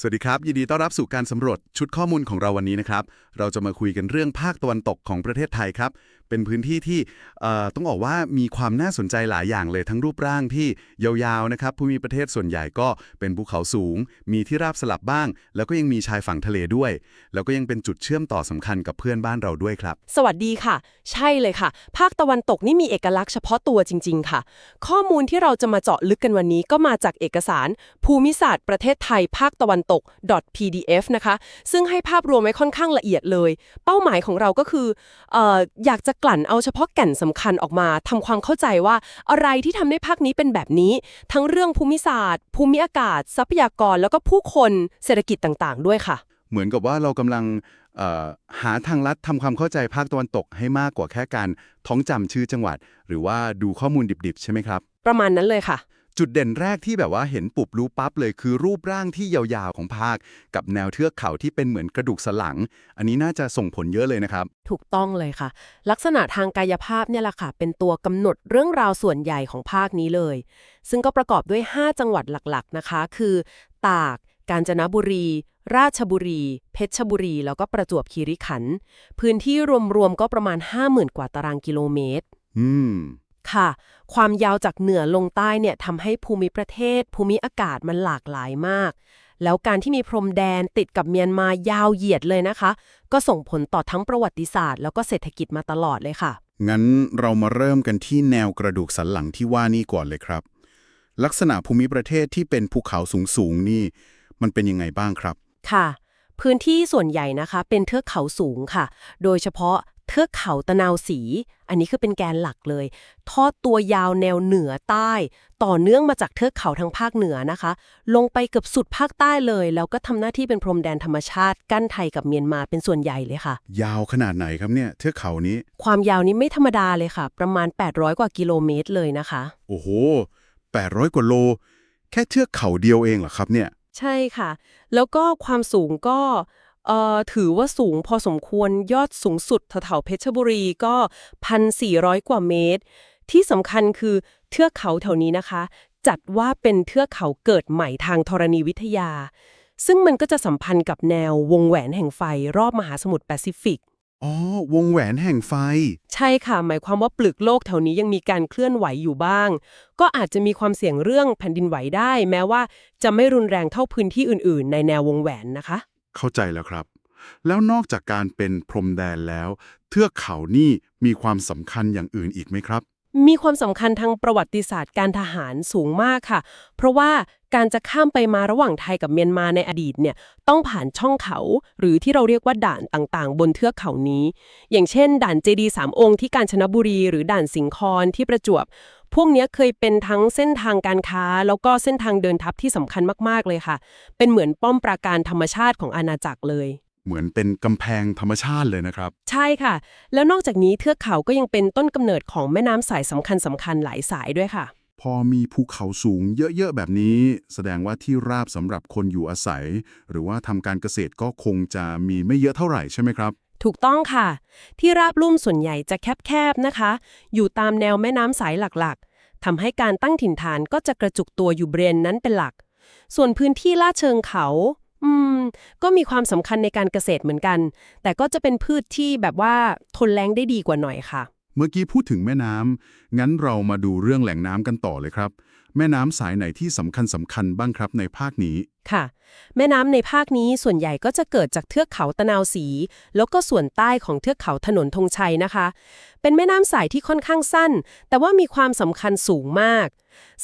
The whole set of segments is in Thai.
สวัสดีครับ ยินดีต้อนรับสู่การสำรวจชุดข้อมูลของเราวันนี้นะครับ เราจะมาคุยกันเรื่องภาคตะวันตกของประเทศไทยครับ เป็นพื้นที่ที่เอ่อต้องบอกว่ามีความน่าสนใจหลายอย่างเลยทั้งรูปร่างที่ยาวๆนะครับภูมิประเทศส่วนใหญ่ก็เป็นภูเขาสูง มีที่ราบสลับบ้าง แล้วก็ยังมีชายฝั่งทะเลด้วย แล้วก็ยังเป็นจุดเชื่อมต่อสำคัญกับเพื่อนบ้านเราด้วยครับ สวัสดีค่ะ ใช่เลยค่ะ ภาคตะวันตกนี่มีเอกลักษณ์เฉพาะตัวจริง ๆ ค่ะ ข้อมูลที่เราจะมาเจาะลึกกันวันนี้ก็มาจากเอกสาร ภูมิศาสตร์ประเทศไทย ภาคตะวันตก .pdf นะคะ ซึ่งให้ภาพรวมไว้ค่อนข้างละเอียดเลย เป้าหมายของเราก็คือเอ่ออยากจะกลั่นเอาเฉพาะแก่นสำคัญออกมาทำความเข้าใจว่าอะไรที่ทำให้ภาคนี้เป็นแบบนี้ ทั้งเรื่องภูมิศาสตร์ ภูมิอากาศ ทรัพยากรแล้วก็ผู้คนเศรษฐกิจต่างๆ ด้วยค่ะ เหมือนกับว่าเรากำลังเอ่อหาทางลัดทำความเข้าใจภาคตะวันตกให้มากกว่าแค่การท้องจำชื่อจังหวัด หรือว่าดูข้อมูลดิบๆ ใช่ไหมครับ ประมาณนั้นเลยค่ะ จุดเด่นแรกที่แบบว่าเห็นปุบรู้ปั๊บเลยคือรูปร่างที่ยาวๆของภาค กับแนวเทือกเขาที่เป็นเหมือนกระดูกสันหลัง อันนี้น่าจะส่งผลเยอะเลยนะครับ ถูกต้องเลยค่ะ ลักษณะทางกายภาพเนี่ยแหละค่ะ เป็นตัวกำหนดเรื่องราวส่วนใหญ่ของภาคนี้เลย ซึ่งก็ประกอบด้วย 5 จังหวัดหลักๆนะคะ คือ ตาก กาญจนบุรี ราชบุรี เพชรบุรี แล้วก็ประจวบคีรีขันธ์พื้นที่รวมๆก็ประมาณ 50,000 กว่าตารางกิโลเมตร อืม ค่ะ ความยาวจากเหนือลงใต้เนี่ยทำให้ภูมิประเทศ ภูมิอากาศมันหลากหลายมาก แล้วการที่มีพรมแดนติดกับเมียนมายาวเหยียดเลยนะคะ ก็ส่งผลต่อทั้งประวัติศาสตร์ แล้วก็เศรษฐกิจมาตลอดเลยค่ะ งั้นเรามาเริ่มกันที่แนวกระดูกสันหลังที่ว่านี่ก่อนเลยครับ ลักษณะภูมิประเทศที่เป็นภูเขาสูงๆนี่ มันเป็นยังไงบ้างครับ ค่ะ พื้นที่ส่วนใหญ่นะคะ เป็นเทือกเขาสูงค่ะ โดยเฉพาะ เทือกเขาตะนาวสี อันนี้คือเป็นแกนหลักเลย ทอดตัวยาวแนวเหนือใต้ ต่อเนื่องมาจากเทือกเขาทางภาคเหนือนะคะ ลงไปเกือบสุดภาคใต้เลย แล้วก็ทำหน้าที่เป็นพรมแดนธรรมชาติ กั้นไทยกับเมียนมาเป็นส่วนใหญ่เลยค่ะ ยาวขนาดไหนครับเนี่ยเทือกเขานี้ ความยาวนี้ไม่ธรรมดาเลยค่ะ ประมาณ 800 กว่ากิโลเมตรเลยนะคะ โอ้โห 800 กว่าโล แค่เทือกเขาเดียวเองเหรอครับเนี่ย ใช่ค่ะ แล้วก็ความสูงก็ เอ่อถือว่าสูงพอสมควรยอดสูงสุดแถวๆเพชรบุรีก็ 1,400 กว่าเมตร ที่สำคัญคือเทือกเขาแถวนี้นะคะ จัดว่าเป็นเทือกเขาเกิดใหม่ทางธรณีวิทยา ซึ่งมันก็จะสัมพันธ์กับแนววงแหวนแห่งไฟรอบมหาสมุทรแปซิฟิกอ๋อ วงแหวนแห่งไฟ ใช่ค่ะ หมายความว่าปลึกโลกแถวนี้ยังมีการเคลื่อนไหวอยู่บ้าง ก็อาจจะมีความเสี่ยงเรื่องแผ่นดินไหวได้ แม้ว่าจะไม่รุนแรงเท่าพื้นที่อื่น ๆ ในแนววงแหวนนะคะ เข้าใจแล้วครับ แล้วนอกจากการเป็นพรมแดนแล้ว เทือกเขานี่มีความสำคัญอย่างอื่นอีกไหมครับ มีความสำคัญทางประวัติศาสตร์การทหารสูงมากค่ะ เพราะว่าการจะข้ามไปมาระหว่างไทยกับเมียนมาในอดีตเนี่ยต้องผ่านช่องเขา หรือที่เราเรียกว่าด่านต่างๆ บนเทือกเขานี้ อย่างเช่น ด่านเจดีสามองค์ที่กาญจนบุรี หรือด่านสิงคอนที่ประจวบ พวกเนี้ยเคยเป็นทั้งเส้นทางการค้า แล้วก็เส้นทางเดินทัพที่สำคัญมากๆเลยค่ะ เป็นเหมือนป้อมปราการธรรมชาติของอาณาจักรเลย เหมือนเป็นกำแพงธรรมชาติเลยนะครับ ใช่ค่ะ แล้วนอกจากนี้เทือกเขาก็ยังเป็นต้นกำเนิดของแม่น้ำสายสำคัญสำคัญๆหลายสายด้วยค่ะ พอมีภูเขาสูงเยอะๆแบบนี้ แสดงว่าที่ราบสำหรับคนอยู่อาศัย หรือว่าทำการเกษตรก็คงจะมีไม่เยอะเท่าไหร่ใช่ไหมครับ ถูกต้องค่ะ ที่ราบลุ่มส่วนใหญ่จะแคบๆนะคะ อยู่ตามแนวแม่น้ำสายหลักๆทำให้การตั้งถิ่นฐานก็จะกระจุกตัวอยู่บริเวณนั้นเป็นหลัก ส่วนพื้นที่ลาดเชิงเขา อืม ก็มีความสำคัญในการเกษตรเหมือนกัน แต่ก็จะเป็นพืชที่แบบว่าทนแล้งได้ดีกว่าหน่อยค่ะ เมื่อกี้พูดถึงแม่น้ำงั้นเรามาดูเรื่องแหล่งน้ำกันต่อเลยครับ แม่น้ำสายไหนที่สำคัญสำคัญบ้างครับในภาคนี้ ค่ะ แม่น้ำในภาคนี้ส่วนใหญ่ก็จะเกิดจากเทือกเขาตะนาวสี แล้วก็ส่วนใต้ของเทือกเขาถนนธงชัยนะคะ เป็นแม่น้ำสายที่ค่อนข้างสั้น แต่ว่ามีความสำคัญสูงมาก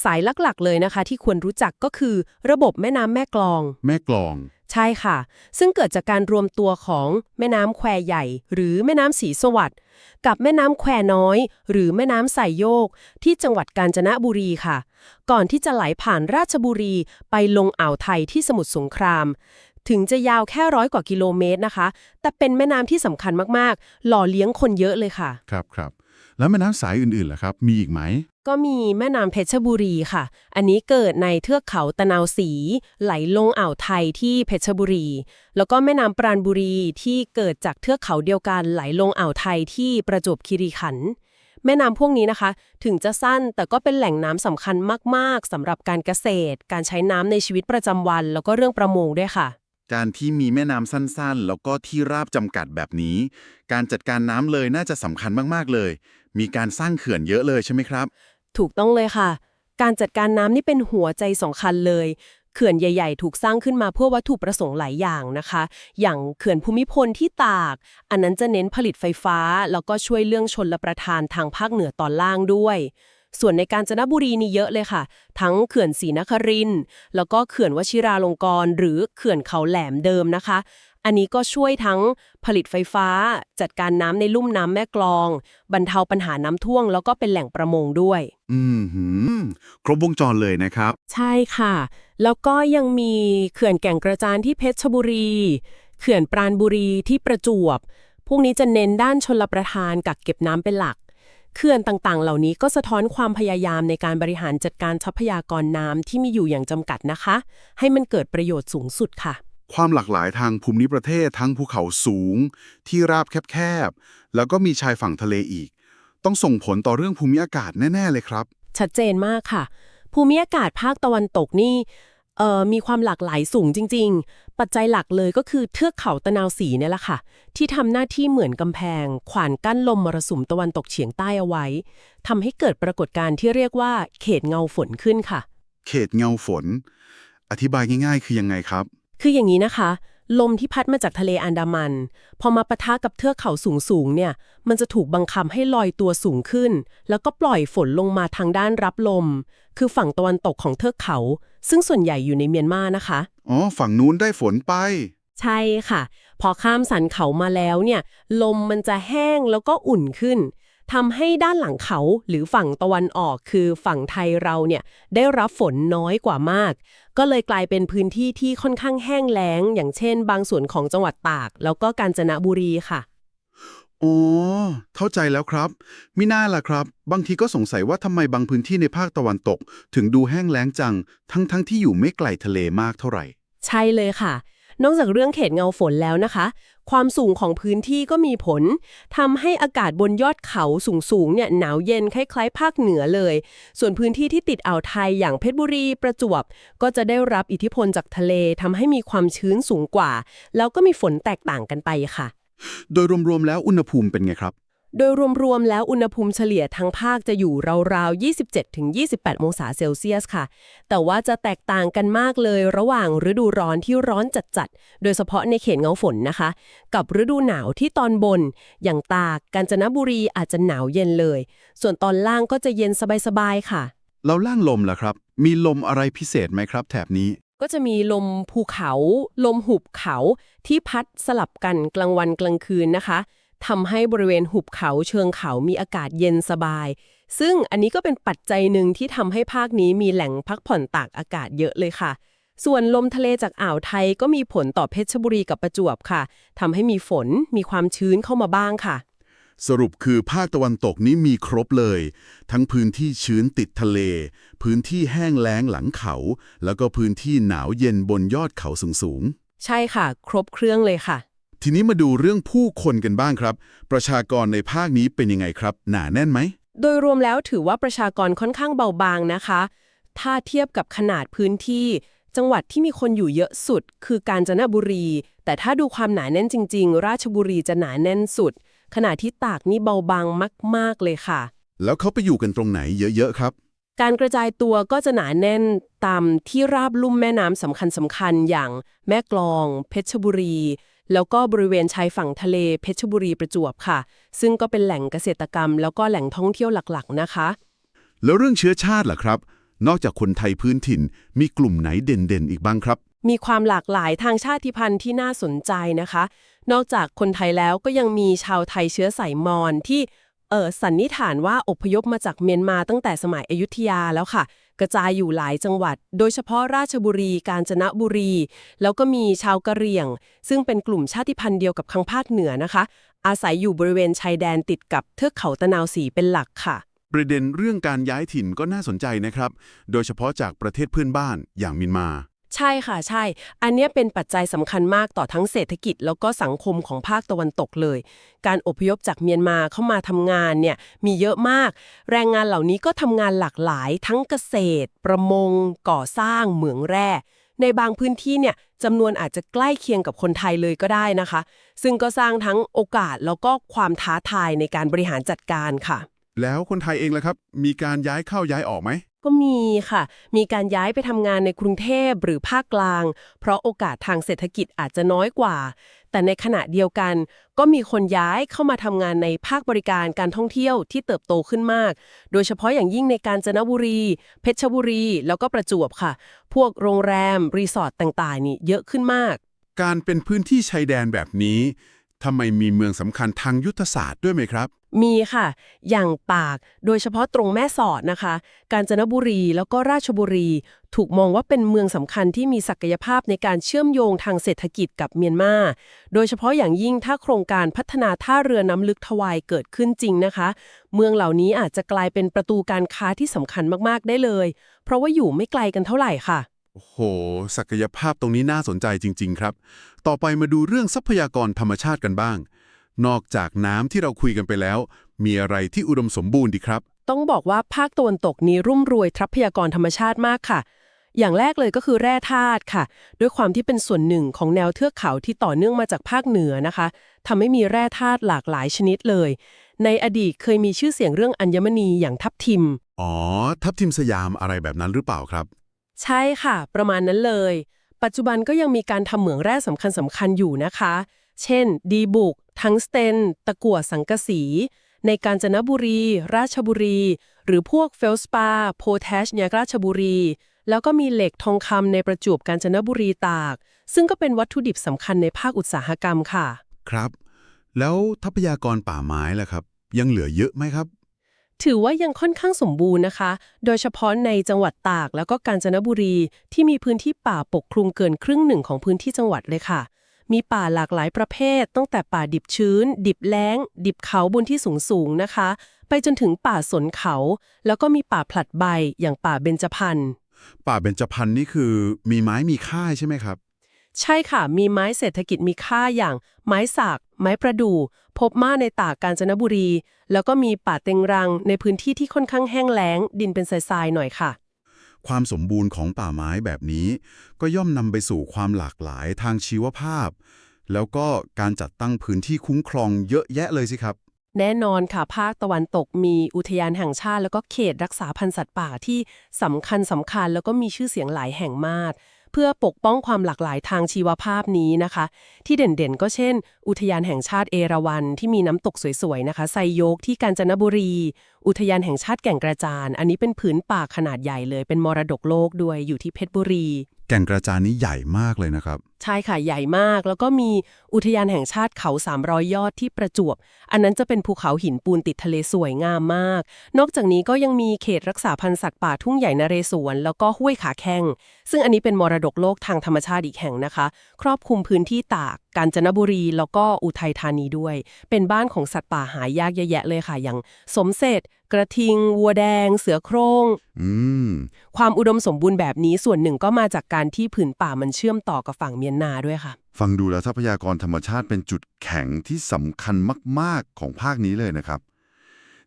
สายหลักๆ เลยนะคะ ที่ควรรู้จักก็คือระบบแม่น้ำแม่กลอง แม่กลอง ใช่ค่ะ ซึ่งเกิดจากการรวมตัวของแม่น้ำแควใหญ่ หรือแม่น้ำสีสวัสด์กับแม่น้ำแควน้อย หรือแม่น้ำสายโยก ที่จังหวัดกาญจนบุรีค่ะ ก่อนที่จะไหลผ่านราชบุรีไปลงอ่าวไทยที่สมุทรสงคราม ถึงจะยาวแค่ร้อยกว่ากิโลเมตรนะคะ แต่เป็นแม่น้ำที่สำคัญมากๆ หล่อเลี้ยงคนเยอะเลยค่ะ ครับครับ แล้วแม่น้ำสายอื่นๆล่ะครับ มีอีกไหม ก็มีแม่น้ำเพชรบุรีค่ะ อันนี้เกิดในเทือกเขาตะนาวสี ไหลลงอ่าวไทยที่เพชรบุรี แล้วก็แม่น้ำปราณบุรีที่เกิดจากเทือกเขาเดียวกันไหลลงอ่าวไทยที่ประจวบคีรีขันธ์แม่น้ำพวกนี้นะคะ ถึงจะสั้นแต่ก็เป็นแหล่งน้ำสำคัญมาก ๆสำหรับการเกษตร การใช้น้ำในชีวิตประจำวัน แล้วก็เรื่องประมงด้วยค่ะ การที่มีแม่น้ำสั้นๆ แล้วก็ที่ราบจำกัดแบบนี้ การจัดการน้ำเลยน่าจะสำคัญมากๆเลย มีการสร้างเขื่อนเยอะเลยใช่ไหมครับ ถูกต้องเลยค่ะ การจัดการน้ำนี่เป็นหัวใจสำคัญเลย เขื่อนใหญ่ ๆ ถูกสร้างขึ้นมาเพื่อวัตถุประสงค์หลายอย่างนะคะ อย่างเขื่อนภูมิพลที่ตาก อันนั้นจะเน้นผลิตไฟฟ้า แล้วก็ช่วยเรื่องชนละประทานทางภาคเหนือตอนล่างด้วย ส่วนในการจนบุรีนี่เยอะเลยค่ะ ทั้งเขื่อนศรีนครินทร์แล้วก็เขื่อนวชิราลงกรณ์หรือเขื่อนเขาแหลมเดิมนะคะ อันนี้ก็ช่วยทั้งผลิตไฟฟ้า จัดการน้ำในลุ่มน้ำแม่กลอง บรรเทาปัญหาน้ำท่วง แล้วก็เป็นแหล่งประมงด้วย อืมหืมครบวงจรเลยนะครับ ใช่ค่ะ แล้วก็ยังมีเขื่อนแก่งกระจานที่เพชรบุรี เขื่อนปราณบุรีที่ประจวบ พวกนี้จะเน้นด้านชลประทานกักเก็บน้ำเป็นหลัก เขื่อนต่างๆ เหล่านี้ก็สะท้อนความพยายามในการบริหารจัดการทรัพยากรน้ำที่มีอยู่อย่างจำกัดนะคะ ให้มันเกิดประโยชน์สูงสุดค่ะ ความหลากหลายทางภูมิประเทศทั้งภูเขาสูง ที่ราบแคบๆ แล้วก็มีชายฝั่งทะเลอีก ต้องส่งผลต่อเรื่องภูมิอากาศแน่ ๆ เลยครับ ชัดเจนมากค่ะ ภูมิอากาศภาคตะวันตกนี่เอ่อ มีความหลากหลายสูงจริง ๆ ปัจจัยหลักเลยก็คือเทือกเขาตะนาวสีเนี่ยแหละค่ะ ที่ทำหน้าที่เหมือนกำแพง ขวานกั้นลมมรสุมตะวันตกเฉียงใต้เอาไว้ทำให้เกิดปรากฏการณ์ที่เรียกว่า เขตเงาฝนขึ้นค่ะ เขตเงาฝน อธิบายง่าย ๆ คือยังไงครับ คืออย่างนี้นะคะ ลมที่พัดมาจากทะเลอันดามัน พอมาปะทะกับเทือกเขาสูงๆเนี่ย มันจะถูกบังคับให้ลอยตัวสูงขึ้น แล้วก็ปล่อยฝนลงมาทางด้านรับลม คือฝั่งตะวันตกของเทือกเขา ซึ่งส่วนใหญ่อยู่ในเมียนมานะคะ อ๋อ ฝั่งนู้นได้ฝนไป ใช่ค่ะ พอข้ามสันเขามาแล้วเนี่ย ลมมันจะแห้งแล้วก็อุ่นขึ้นทำให้ด้านหลังเขาหรือฝั่งตะวันออกคือฝั่งไทยเราเนี่ยได้รับฝนน้อยกว่ามาก ก็เลยกลายเป็นพื้นที่ที่ค่อนข้างแห้งแล้ง อย่างเช่น บางส่วนของจังหวัดตาก แล้วก็กาญจนบุรีค่ะ อ๋อ เข้าใจแล้วครับ มิน่าล่ะครับ บางทีก็สงสัยว่าทำไมบางพื้นที่ในภาคตะวันตก ถึงดูแห้งแล้งจัง ทั้งๆทที่อยู่ไม่ไกลทะเลมากเท่าไหร่ ใช่เลยค่ะ นอกจากเรื่องเขตเงาฝนแล้วนะคะ ความสูงของพื้นที่ก็มีผลทำให้อากาศบนยอดเขาสูงๆเนี่ยหนาวเย็นคล้ายๆ ภาคเหนือเลย ส่วนพื้นที่ที่ติดอ่าวไทยอย่างเพชรบุรีประจวบ ก็จะได้รับอิทธิพลจากทะเลทำให้มีความชื้นสูงกว่า แล้วก็มีฝนแตกต่างกันไปค่ะ โดยรวมๆแล้วอุณหภูมิเป็นไงครับ โดยรวมๆแล้วอุณหภูมิเฉลี่ยทั้งภาคจะอยู่ราวๆ 27-28 องศาเซลเซียสค่ะ แต่ว่าจะแตกต่างกันมากเลยระหว่างฤดูร้อนที่ร้อนจัดๆ โดยเฉพาะในเขตเงาฝนนะคะ กับฤดูหนาวที่ตอนบน อย่างตาก กาญจนบุรีอาจจะหนาวเย็นเลย ส่วนตอนล่างก็จะเย็นสบายๆ ค่ะ แล้วล่างลมล่ะครับ มีลมอะไรพิเศษไหมครับ แถบนี้ ก็จะมีลมภูเขา ลมหุบเขาที่พัดสลับกันกลางวันกลางคืนนะคะทำให้บริเวณหุบเขาเชิงเขามีอากาศเย็นสบาย ซึ่งอันนี้ก็เป็นปัจจัยหนึ่งที่ทำให้ภาคนี้มีแหล่งพักผ่อนตากอากาศเยอะเลยค่ะ ส่วนลมทะเลจากอ่าวไทยก็มีผลต่อเพชรบุรีกับประจวบค่ะทำให้มีฝนมีความชื้นเข้ามาบ้างค่ะ สรุปคือภาคตะวันตกนี้มีครบเลย ทั้งพื้นที่ชื้นติดทะเล พื้นที่แห้งแล้งหลังเขา แล้วก็พื้นที่หนาวเย็นบนยอดเขาสูงใช่ค่ะ ครบเครื่องเลยค่ะๆทีนี้มาดูเรื่องผู้คนกันบ้างครับ ประชากรในภาคนี้เป็นยังไงครับ หนาแน่นไหม โดยรวมแล้วถือว่าประชากรค่อนข้างเบาบางนะคะ ถ้าเทียบกับขนาดพื้นที่ จังหวัดที่มีคนอยู่เยอะสุด คือกาญจนบุรี แต่ถ้าดูความหนาแน่นจริง ๆ ราชบุรีจะหนาแน่นสุด ขณะที่ตากนี่เบาบางมาก ๆ เลยค่ะ แล้วเขาไปอยู่กันตรงไหนเยอะๆครับ การกระจายตัวก็จะหนาแน่นตามที่ราบลุ่มแม่น้ำสำคัญสำคัญๆอย่างแม่กลอง เพชรบุรี แล้วก็บริเวณชายฝั่งทะเลเพชรบุรีประจวบค่ะ ซึ่งก็เป็นแหล่งเกษตรกรรม แล้วก็แหล่งท่องเที่ยวหลักๆ นะคะ แล้วเรื่องเชื้อชาติล่ะครับ นอกจากคนไทยพื้นถิ่นมีกลุ่มไหนเด่นๆ อีกบ้างครับ มีความหลากหลายทางชาติพันธุ์ที่น่าสนใจนะคะ นอกจากคนไทยแล้วก็ยังมีชาวไทยเชื้อสายมอญที่เออสันนิษฐานว่าอพยพมาจากเมียนมาตั้งแต่สมัยอยุธยาแล้วค่ะ กระจายอยู่หลายจังหวัด โดยเฉพาะราชบุรี กาญจนบุรี แล้วก็มีชาวกะเหรี่ยง ซึ่งเป็นกลุ่มชาติพันธุ์เดียวกับทางภาคเหนือนะคะ อาศัยอยู่บริเวณชายแดนติดกับเทือกเขาตะนาวสีเป็นหลักค่ะ ประเด็นเรื่องการย้ายถิ่นก็น่าสนใจนะครับ โดยเฉพาะจากประเทศเพื่อนบ้านอย่างเมียนมา ใช่ค่ะใช่ อันนี้เป็นปัจจัยสำคัญมากต่อทั้งเศรษฐกิจ แล้วก็สังคมของภาคตะวันตกเลย การอพยพจากเมียนมาเข้ามาทำงานเนี่ยมีเยอะมาก แรงงานเหล่านี้ก็ทำงานหลากหลาย ทั้งเกษตร ประมง ก่อสร้าง เหมืองแร่ ในบางพื้นที่เนี่ยจำนวนอาจจะใกล้เคียงกับคนไทยเลยก็ได้นะคะ ซึ่งก็สร้างทั้งโอกาสแล้วก็ความท้าทายในการบริหารจัดการค่ะ แล้วคนไทยเองล่ะครับ มีการย้ายเข้าย้ายออกไหม ก็มีค่ะ มีการย้ายไปทำงานในกรุงเทพหรือภาคกลาง เพราะโอกาสทางเศรษฐกิจอาจจะน้อยกว่า แต่ในขณะเดียวกัน ก็มีคนย้ายเข้ามาทำงานในภาคบริการการท่องเที่ยวที่เติบโตขึ้นมาก โดยเฉพาะอย่างยิ่งในการจนบุรี เพชรบุรี แล้วก็ประจวบค่ะ พวกโรงแรม รีสอร์ทต่างๆ นี่เยอะขึ้นมาก การเป็นพื้นที่ชายแดนแบบนี้ ทำไมมีเมืองสำคัญทางยุทธศาสตร์ด้วยไหมครับ มีค่ะ อย่างปาก โดยเฉพาะตรงแม่สอดนะคะ กาญจนบุรีแล้วก็ราชบุรี ถูกมองว่าเป็นเมืองสำคัญที่มีศักยภาพในการเชื่อมโยงทางเศรษฐกิจกับเมียนมา โดยเฉพาะอย่างยิ่งถ้าโครงการพัฒนาท่าเรือน้ำลึกทวายเกิดขึ้นจริงนะคะ เมืองเหล่านี้อาจจะกลายเป็นประตูการค้าที่สำคัญมากๆได้เลย เพราะว่าอยู่ไม่ไกลกันเท่าไหร่ค่ะ โอ้โห ศักยภาพตรงนี้น่าสนใจจริง ๆ ครับ ต่อไปมาดูเรื่องทรัพยากรธรรมชาติกันบ้าง นอกจากน้ำที่เราคุยกันไปแล้ว มีอะไรที่อุดมสมบูรณ์ดีครับ ต้องบอกว่าภาคตะวันตกนี้รุ่มรวยทรัพยากรธรรมชาติมากค่ะ อย่างแรกเลยก็คือแร่ธาตุค่ะ ด้วยความที่เป็นส่วนหนึ่งของแนวเทือกเขาที่ต่อเนื่องมาจากภาคเหนือนะคะทำให้มีแร่ธาตุหลากหลายชนิดเลย ในอดีตเคยมีชื่อเสียงเรื่องอัญมณีอย่างทับทิม อ๋อ ทับทิมสยามอะไรแบบนั้นหรือเปล่าครับ ใช่ค่ะ ประมาณนั้นเลย ปัจจุบันก็ยังมีการทำเหมืองแร่สำคัญสำคัญอยู่นะคะ เช่น ดีบุก ทังสเตน ตะกั่วสังกะสี ในกาญจนบุรี ราชบุรี หรือพวกเฟลสปา โพแทชเนียราชบุรี แล้วก็มีเหล็กทองคำในประจวบกาญจนบุรีตาก ซึ่งก็เป็นวัตถุดิบสำคัญในภาคอุตสาหกรรมค่ะ ครับ แล้วทรัพยากรป่าไม้ล่ะครับ ยังเหลือเยอะไหมครับ ถือว่ายังค่อนข้างสมบูรณ์นะคะ โดยเฉพาะในจังหวัดตากแล้วก็กาญจนบุรี ที่มีพื้นที่ป่าปกคลุมเกินครึ่งหนึ่งของพื้นที่จังหวัดเลยค่ะ มีป่าหลากหลายประเภท ตั้งแต่ป่าดิบชื้น ดิบแล้ง ดิบเขาบนที่สูงสูงๆนะคะ ไปจนถึงป่าสนเขา แล้วก็มีป่าผลัดใบอย่างป่าเบญจพรรณป่าเบญจพรรณนี่คือมีไม้มีค่ายใช่ไหมครับ ใช่ค่ะ มีไม้เศรษฐกิจมีค่าอย่างไม้สัก ไม้ประดู่ พบมากในตากกาญจนบุรี แล้วก็มีป่าเต็งรังในพื้นที่ที่ค่อนข้างแห้งแล้ง ดินเป็นทรายๆหน่อยค่ะ ความสมบูรณ์ของป่าไม้แบบนี้ ก็ย่อมนำไปสู่ความหลากหลายทางชีวภาพ แล้วก็การจัดตั้งพื้นที่คุ้มครองเยอะแยะเลยสิครับ แน่นอนค่ะภาคตะวันตกมีอุทยานแห่งชาติ แล้วก็เขตรักษาพันธุ์สัตว์ป่าที่สำคัญสำคัญแล้วก็มีชื่อเสียงหลายแห่งมากเพื่อปกป้องความหลากหลายทางชีวภาพนี้นะคะ ที่เด่นๆ ก็เช่น อุทยานแห่งชาติเอราวัณที่มีน้ำตกสวยๆนะคะไซโยกที่กาญจนบุรี อุทยานแห่งชาติแก่งกระจาน อันนี้เป็นผืนป่าขนาดใหญ่เลย เป็นมรดกโลกด้วยอยู่ที่เพชรบุรี แก่งกระจานนี้ใหญ่มากเลยนะครับ ใช่ค่ะใหญ่มาก แล้วก็มีอุทยานแห่งชาติเขา 300 ยอดที่ประจวบ อันนั้นจะเป็นภูเขาหินปูนติดทะเลสวยงามมาก นอกจากนี้ก็ยังมีเขตรักษาพันธุ์สัตว์ป่าทุ่งใหญ่นเรศวร แล้วก็ห้วยขาแข้ง ซึ่งอันนี้เป็นมรดกโลกทางธรรมชาติอีกแห่งนะคะ ครอบคลุมพื้นที่ตาก กาญจนบุรี แล้วก็อุทัยธานีด้วย เป็นบ้านของสัตว์ป่าหายากเยอะแยะเลยค่ะ อย่างสมเสร็จ กระทิง วัวแดง เสือโคร่งอืม ความอุดมสมบูรณ์แบบนี้ส่วนหนึ่งก็มาจากการที่ผืนป่ามันเชื่อมต่อกับฝั่งเมียนนาด้วยค่ะ ฟังดูแล้วทรัพยากรธรรมชาติเป็นจุดแข็งที่สำคัญมาก ๆ ของภาคนี้เลยนะครับ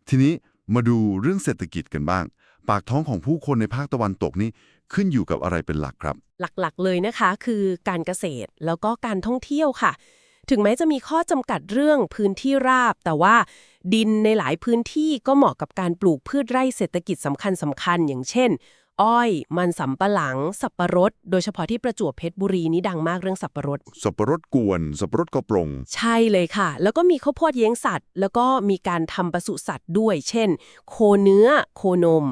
ทีนี้มาดูเรื่องเศรษฐกิจกันบ้าง ปากท้องของผู้คนในภาคตะวันตกนี่ขึ้นอยู่กับอะไรเป็นหลักครับ หลักๆ เลยนะคะ คือการเกษตรแล้วก็การท่องเที่ยวค่ะ ถึงแม้จะมีข้อจำกัดเรื่องพื้นที่ราบ แต่ว่า ดินในหลายพื้นที่ก็เหมาะกับการปลูกพืชไร่เศรษฐกิจสำคัญสคัญๆอย่างเช่น อ้อย มันสำปะหลัง สับปะรด โดยเฉพาะที่ประจวบเพชรบุรีนี่ดังมากเรื่องสับปะรด สับปะรดกวน สับปะรดกระปรง ใช่เลยค่ะ แล้วก็มีข้าวโพดเลี้ยงสัตว์ แล้วก็มีการทำปศุสัตว์ด้วย เช่น โคเนื้อ โคนม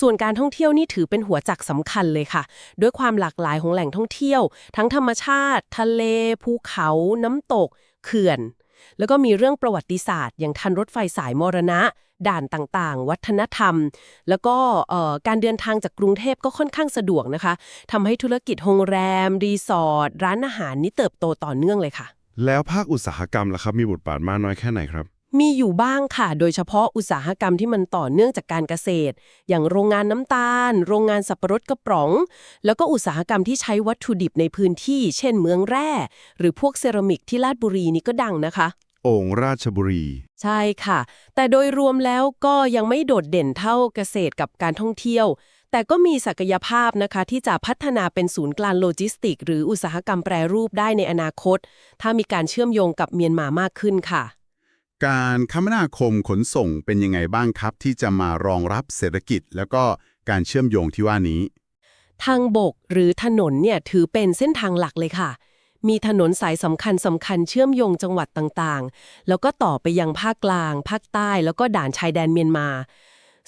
ส่วนการท่องเที่ยวนี่ถือเป็นหัวจักสำคัญเลยค่ะ ด้วยความหลากหลายของแหล่งท่องเที่ยว ทั้งธรรมชาติ ทะเล ภูเขา น้ำตก เขื่อน แล้วก็มีเรื่องประวัติศาสตร์ อย่างทันรถไฟสายมรณะ ด่านต่างๆ วัฒนธรรม แล้วก็การเดินทางจากกรุงเทพก็ค่อนข้างสะดวกนะคะทำให้ธุรกิจโรงแรม รีสอร์ทร้านอาหารนี่เติบโตต่อเนื่องเลยค่ะ แล้วภาคอุตสาหกรรมล่ะครับมีบทบาทมากน้อยแค่ไหนครับ มีอยู่บ้างค่ะ โดยเฉพาะอุตสาหกรรมที่มันต่อเนื่องจากการเกษตร อย่างโรงงานน้ำตาล โรงงานสับปะรดกระป๋อง แล้วก็อุตสาหกรรมที่ใช้วัตถุดิบในพื้นที่ เช่นเมืองแร่ หรือพวกเซรามิกที่ลาดบุรีนี่ก็ดังนะคะ โอ่งราชบุรี ใช่ค่ะ แต่โดยรวมแล้วก็ยังไม่โดดเด่นเท่าเกษตรกับการท่องเที่ยว แต่ก็มีศักยภาพนะคะ ที่จะพัฒนาเป็นศูนย์กลางโลจิสติก หรืออุตสาหกรรมแปรรูปได้ในอนาคต ถ้ามีการเชื่อมโยงกับเมียนมามากขึ้นค่ะ การคมนาคมขนส่งเป็นยังไงบ้างครับ ที่จะมารองรับเศรษฐกิจ แล้วก็การเชื่อมโยงที่ว่านี้ ทางบกหรือถนนเนี่ยถือเป็นเส้นทางหลักเลยค่ะ มีถนนสายสำคัญสำคัญเชื่อมโยงจังหวัดต่างๆ แล้วก็ต่อไปยังภาคกลาง ภาคใต้ แล้วก็ด่านชายแดนเมียนมา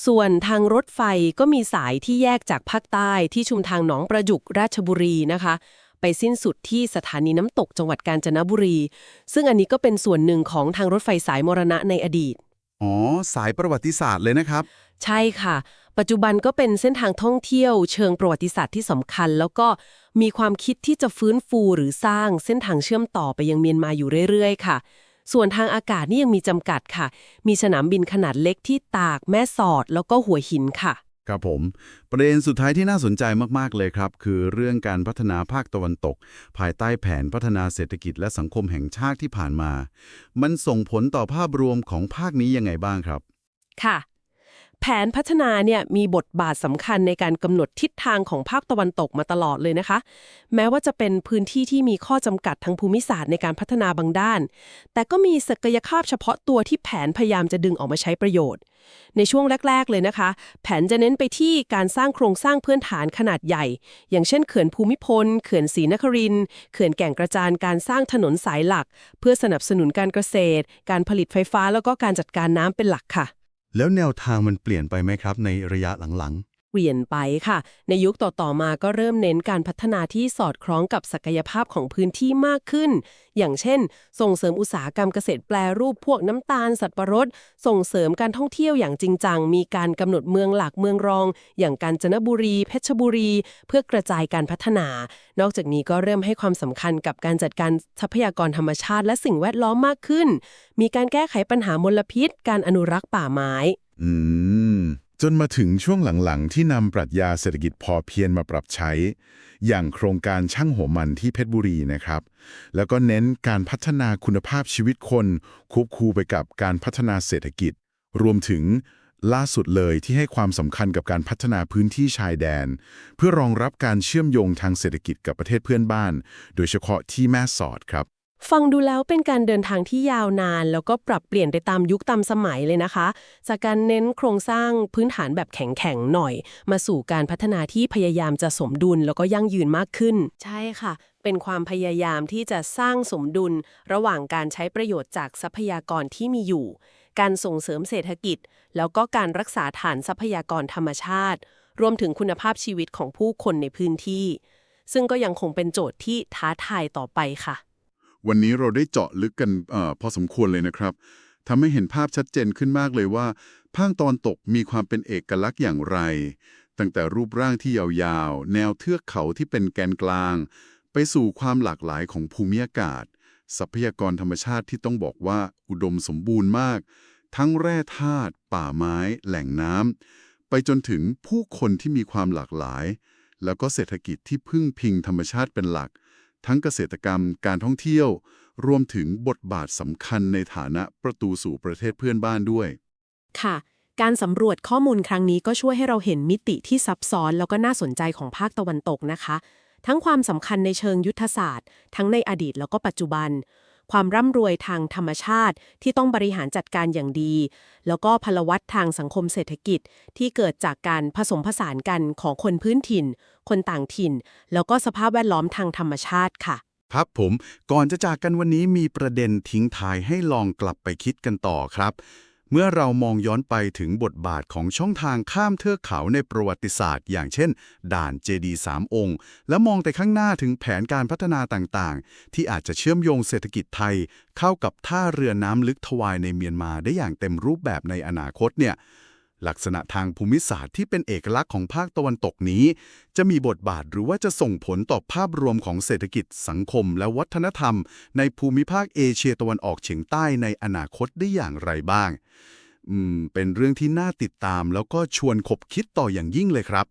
ส่วนทางรถไฟก็มีสายที่แยกจากภาคใต้ที่ชุมทางหนองประจุกราชบุรีนะคะ ไปสิ้นสุดที่สถานีน้ำตกจังหวัดกาญจนบุรี ซึ่งอันนี้ก็เป็นส่วนหนึ่งของทางรถไฟสายมรณะในอดีต อ๋อ สายประวัติศาสตร์เลยนะครับ ใช่ค่ะ ปัจจุบันก็เป็นเส้นทางท่องเที่ยวเชิงประวัติศาสตร์ที่สำคัญ แล้วก็มีความคิดที่จะฟื้นฟูหรือสร้างเส้นทางเชื่อมต่อไปยังเมียนมาอยู่เรื่อยๆ ค่ะส่วนทางอากาศนี่ยังมีจำกัดค่ะ มีสนามบินขนาดเล็กที่ตาก แม่สอด แล้วก็หัวหินค่ะ ครับผม ประเด็นสุดท้ายที่น่าสนใจมาก ๆ เลยครับ คือเรื่องการพัฒนาภาคตะวันตก ภายใต้แผนพัฒนาเศรษฐกิจและสังคมแห่งชาติที่ผ่านมา มันส่งผลต่อภาพรวมของภาคนี้ยังไงบ้างครับ ค่ะ แผนพัฒนาเนี่ยมีบทบาทสำคัญในการกำหนดทิศทางของภาคตะวันตกมาตลอดเลยนะคะ แม้ว่าจะเป็นพื้นที่ที่มีข้อจำกัดทางภูมิศาสตร์ในการพัฒนาบางด้าน แต่ก็มีศักยภาพเฉพาะตัวที่แผนพยายามจะดึงออกมาใช้ประโยชน์ ในช่วงแรก ๆ เลยนะคะ แผนจะเน้นไปที่การสร้างโครงสร้างพื้นฐานขนาดใหญ่ อย่างเช่นเขื่อนภูมิพล เขื่อนศรีนครินเขื่อนแก่งกระจานการสร้างถนนสายหลัก เพื่อสนับสนุนการเกษตร การผลิตไฟฟ้าแล้วก็การจัดการน้ำเป็นหลักค่ะ แล้วแนวทางมันเปลี่ยนไปไหมครับในระยะหลัง เปลี่ยนไปค่ะ ในยุคต่อๆมาก็เริ่มเน้นการพัฒนาที่สอดคล้องกับศักยภาพของพื้นที่มากขึ้น อย่างเช่น ส่งเสริมอุตสาหกรรมเกษตรแปรรูปพวกน้ำตาลสัตว์ประรด ส่งเสริมการท่องเที่ยวอย่างจริงจัง มีการกำหนดเมืองหลักเมืองรอง อย่างกาญจนบุรี เพชรบุรี เพื่อกระจายการพัฒนา นอกจากนี้ก็เริ่มให้ความสำคัญกับการจัดการทรัพยากรธรรมชาติ และสิ่งแวดล้อมมากขึ้น มีการแก้ไขปัญหามลพิษ การอนุรักษ์ป่าไม้ อืม จนมาถึงช่วงหลังๆ ที่นำปรัชญาเศรษฐกิจพอเพียงมาปรับใช้ อย่างโครงการช่างหัวมันที่เพชรบุรีนะครับ แล้วก็เน้นการพัฒนาคุณภาพชีวิตคนควบคู่ไปกับการพัฒนาเศรษฐกิจ รวมถึงล่าสุดเลยที่ให้ความสำคัญกับการพัฒนาพื้นที่ชายแดน เพื่อรองรับการเชื่อมโยงทางเศรษฐกิจกับประเทศเพื่อนบ้าน โดยเฉพาะที่แม่สอดครับ ฟังดูแล้วเป็นการเดินทางที่ยาวนาน แล้วก็ปรับเปลี่ยนไปตามยุคตามสมัยเลยนะคะ จากการเน้นโครงสร้างพื้นฐานแบบแข็งๆหน่อย มาสู่การพัฒนาที่พยายามจะสมดุลแล้วก็ยั่งยืนมากขึ้น ใช่ค่ะ เป็นความพยายามที่จะสร้างสมดุล ระหว่างการใช้ประโยชน์จากทรัพยากรที่มีอยู่ การส่งเสริมเศรษฐกิจ แล้วก็การรักษาฐานทรัพยากรธรรมชาติ รวมถึงคุณภาพชีวิตของผู้คนในพื้นที่ ซึ่งก็ยังคงเป็นโจทย์ที่ท้าทายต่อไปค่ะ วันนี้เราได้เจาะลึกกันอพอสมควรเลยนะครับทำให้เห็นภาพชัดเจนขึ้นมากเลยว่าภาคตอนตกมีความเป็นเอกลักษณ์อย่างไร ตั้งแต่รูปร่างที่ยาวๆ แนวเทือกเขาที่เป็นแกนกลาง ไปสู่ความหลากหลายของภูมิอากาศ ทรัพยากรธรรมชาติที่ต้องบอกว่าอุดมสมบูรณ์มาก ทั้งแร่ธาตุป่าไม้ แหล่งน้ำไปจนถึงผู้คนที่มีความหลากหลาย แล้วก็เศรษฐกิจที่พึ่งพิงธรรมชาติเป็นหลัก ทั้งเกษตรกรรม การท่องเที่ยว รวมถึงบทบาทสำคัญในฐานะประตูสู่ประเทศเพื่อนบ้านด้วย ค่ะ การสำรวจข้อมูลครั้งนี้ก็ช่วยให้เราเห็นมิติที่ซับซ้อนแล้วก็น่าสนใจของภาคตะวันตกนะคะ ทั้งความสำคัญในเชิงยุทธศาสตร์ ทั้งในอดีตแล้วก็ปัจจุบัน ความร่ำรวยทางธรรมชาติที่ต้องบริหารจัดการอย่างดี แล้วก็พลวัตทางสังคมเศรษฐกิจที่เกิดจากการผสมผสานกันของคนพื้นถิ่น คนต่างถิ่น แล้วก็สภาพแวดล้อมทางธรรมชาติค่ะ ครับผม ก่อนจะจากกันวันนี้มีประเด็นทิ้งท้ายให้ลองกลับไปคิดกันต่อครับ เมื่อเรามองย้อนไปถึงบทบาทของช่องทางข้ามเทือกเขาในประวัติศาสตร์ อย่างเช่น ด่านเจดีสามองค์ และมองแต่ข้างหน้าถึงแผนการพัฒนาต่างๆ ที่อาจจะเชื่อมโยงเศรษฐกิจไทย เข้ากับท่าเรือน้ำลึกทวายในเมียนมาได้อย่างเต็มรูปแบบในอนาคตเนี่ย ลักษณะทางภูมิศาสตร์ที่เป็นเอกลักษณ์ของภาคตะวันตกนี้ จะมีบทบาทหรือว่าจะส่งผลต่อภาพรวมของเศรษฐกิจสังคม และวัฒนธรรม ในภูมิภาคเอเชียตะวันออกเฉียงใต้ในอนาคตได้อย่างไรบ้าง อืม เป็นเรื่องที่น่าติดตาม แล้วก็ชวนขบคิดต่ออย่างยิ่งเลยครับ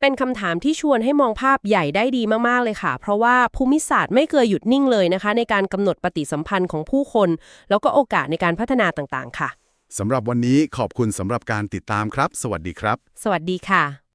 เป็นคำถามที่ชวนให้มองภาพใหญ่ได้ดีมากๆเลยค่ะ เพราะว่าภูมิศาสตร์ไม่เคยหยุดนิ่งเลยนะคะ ในการกำหนดปฏิสัมพันธ์ของผู้คน แล้วก็โอกาสในการพัฒนาต่างๆ ค่ะ สำหรับวันนี้ขอบคุณสำหรับการติดตามครับ สวัสดีครับ สวัสดีค่ะ